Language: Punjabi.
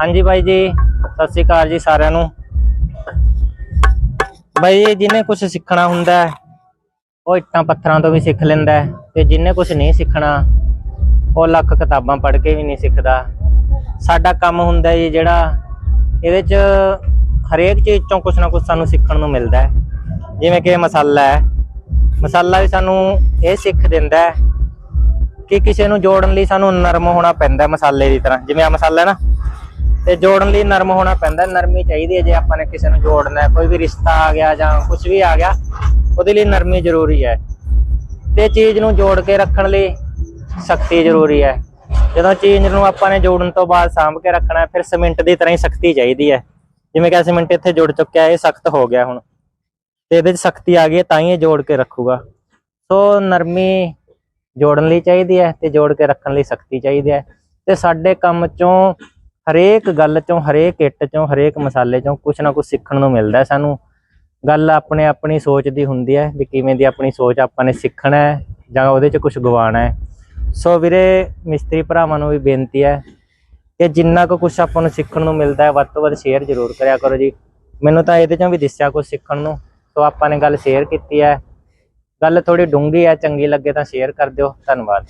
ਹਾਂਜੀ ਬਾਈ ਜੀ, ਸਤਿ ਸ਼੍ਰੀ ਅਕਾਲ ਜੀ ਸਾਰਿਆਂ ਨੂੰ। ਬਾਈ ਜੀ ਜਿਹਨੇ ਕੁਝ ਸਿੱਖਣਾ ਹੁੰਦਾ ਉਹ ਇੱਟਾਂ ਪੱਥਰਾਂ ਤੋਂ ਵੀ ਸਿੱਖ ਲੈਂਦਾ ਤੇ ਜਿਹਨੇ ਕੁਝ ਨਹੀਂ ਸਿੱਖਣਾ, ਉਹ ਲੱਖ ਕਿਤਾਬਾਂ ਪੜ੍ਹ ਕੇ ਵੀ ਨਹੀਂ ਸਿੱਖਦਾ। ਸਾਡਾ ਕੰਮ ਹੁੰਦਾ ਜੀ ਜਿਹੜਾ ਇਹਦੇ 'ਚ ਹਰੇਕ ਚੀਜ਼ ਤੋਂ ਕੁਝ ਨਾ ਕੁਝ ਸਾਨੂੰ ਸਿੱਖਣ ਨੂੰ ਮਿਲਦਾ ਹੈ। ਜਿਵੇਂ ਕਿ ਮਸਾਲਾ ਹੈ, ਮਸਾਲਾ ਵੀ ਸਾਨੂੰ ਇਹ ਸਿੱਖ ਦਿੰਦਾ ਹੈ ਕਿ ਕਿਸੇ ਨੂੰ ਜੋੜਨ ਲਈ ਸਾਨੂੰ ਨਰਮ ਹੋਣਾ ਪੈਂਦਾ ਮਸਾਲੇ ਦੀ ਤਰ੍ਹਾਂ। ਜਿਵੇਂ ਆ ਮਸਾਲਾ ਹੈ ਨਾ ਤੇ ਜੋੜਨ ਲਈ ਨਰਮ ਹੋਣਾ ਪੈਂਦਾ ਨਰਮੀ ਚਾਹੀਦੀ ਹੈ ਜੇ ਆਪਾਂ ਨੇ ਕਿਸੇ ਨੂੰ ਜੋੜਨਾ ਹੈ ਕੋਈ ਵੀ ਰਿਸ਼ਤਾ ਆ ਗਿਆ ਜਾਂ ਕੁਝ ਵੀ ਆ ਗਿਆ ਉਹਦੇ ਲਈ ਨਰਮੀ ਜ਼ਰੂਰੀ ਹੈ। ਤੇ ਚੀਜ਼ ਨੂੰ ਜੋੜ ਕੇ ਰੱਖਣ ਲਈ ਸਖਤੀ ਜ਼ਰੂਰੀ ਹੈ। ਜਦੋਂ ਚੀਜ਼ ਨੂੰ ਆਪਾਂ ਨੇ ਜੋੜਨ ਤੋਂ ਬਾਅਦ ਸਾਂਭ ਕੇ ਰੱਖਣਾ ਫਿਰ ਸੀਮੈਂਟ ਦੀ ਤਰ੍ਹਾਂ ਹੀ ਸਖਤੀ ਚਾਹੀਦੀ ਹੈ। ਜਿਵੇਂ ਕਿ ਸੀਮੈਂਟ ਇੱਥੇ ਜੁੜ ਚੁੱਕਿਆ ਇਹ ਸਖਤ ਹੋ ਗਿਆ ਹੁਣ। ਤੇ ਇਹਦੇ 'ਚ ਸਖਤੀ ਆ ਗਈ ਹੈ, ਤਾਂ ਹੀ ਇਹ ਜੋੜ ਕੇ ਰੱਖੂਗਾ। ਸੋ ਨਰਮੀ ਜੋੜਨ ਲਈ ਚਾਹੀਦੀ ਹੈ ਤੇ ਜੋੜ ਕੇ ਰੱਖਣ ਲਈ ਸਖਤੀ ਚਾਹੀਦੀ ਹੈ। ਤੇ ਸਾਡੇ ਕੰਮ ਚੋਂ ਹਰੇਕ ਗੱਲ ਚੋਂ, ਹਰੇਕ ਇੱਟ ਚੋਂ, ਹਰੇਕ ਮਸਾਲੇ ਚੋਂ ਕੁਛ ਨਾ ਕੁਛ ਸਿੱਖਣ ਨੂੰ ਮਿਲਦਾ ਸਾਨੂੰ। ਗੱਲ ਆਪਣੇ ਆਪਣੀ ਸੋਚ ਦੀ ਹੁੰਦੀ ਹੈ ਵੀ ਕਿਵੇਂ ਦੀ ਆਪਣੀ ਸੋਚ ਆਪਾਂ ਨੇ ਸਿੱਖਣਾ ਹੈ ਜਾਂ ਉਹਦੇ 'ਚ ਕੁਝ ਗਵਾਉਣਾ ਹੈ ਸੋ ਵੀਰੇ, ਮਿਸਤਰੀ ਭਰਾਵਾਂ ਨੂੰ ਵੀ ਬੇਨਤੀ ਹੈ ਕਿ ਜਿੰਨਾ ਕੁ ਕੁਝ ਆਪਾਂ ਨੂੰ ਸਿੱਖਣ ਨੂੰ ਮਿਲਦਾ ਹੈ ਵੱਧ ਤੋਂ ਵੱਧ ਸ਼ੇਅਰ ਜ਼ਰੂਰ ਕਰਿਆ ਕਰੋ ਜੀ। ਮੈਨੂੰ ਤਾਂ ਇਹਦੇ ਚੋਂ ਵੀ ਦਿਸਿਆ ਕੁਝ ਸਿੱਖਣ ਨੂੰ। ਸੋ ਆਪਾਂ ਨੇ ਗੱਲ ਸ਼ੇਅਰ ਕੀਤੀ ਹੈ ਗੱਲ ਥੋੜੀ ਡੂੰਘੀ ਹੈ ਚੰਗੀ ਲੱਗੇ ਤਾਂ ਸ਼ੇਅਰ ਕਰ ਦਿਓ। ਧੰਨਵਾਦ।